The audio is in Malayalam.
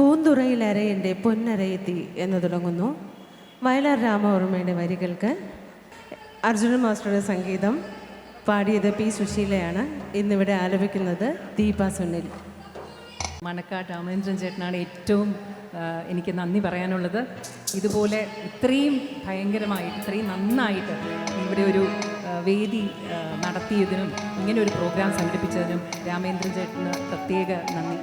പൂന്തുറയിലരയന്റെ പൊന്നരയെത്തി എന്ന് തുടങ്ങുന്നു. വയലാർ രാമവർമ്മയുടെ വരികൾക്ക് അർജുനൻ മാസ്റ്ററുടെ സംഗീതം പാടിയത് പി സുശീലയാണ്. ഇന്നിവിടെ ആലപിക്കുന്നത് ദീപ സുനിൽ. മണക്കാട്ട് രാമചന്ദ്രൻ ചേട്ടനാണ് ഏറ്റവും എനിക്ക് നന്ദി പറയാനുള്ളത്. ഇതുപോലെ ഇത്രയും ഭയങ്കരമായി ഇത്രയും നന്നായിട്ട് ഇവിടെ ഒരു വേദി നടത്തിയതിനും ഇങ്ങനെ ഒരു പ്രോഗ്രാം സംഘടിപ്പിച്ചതിനും രാമേന്ദ്രൻ ചേട്ടന് പ്രത്യേക നന്ദി.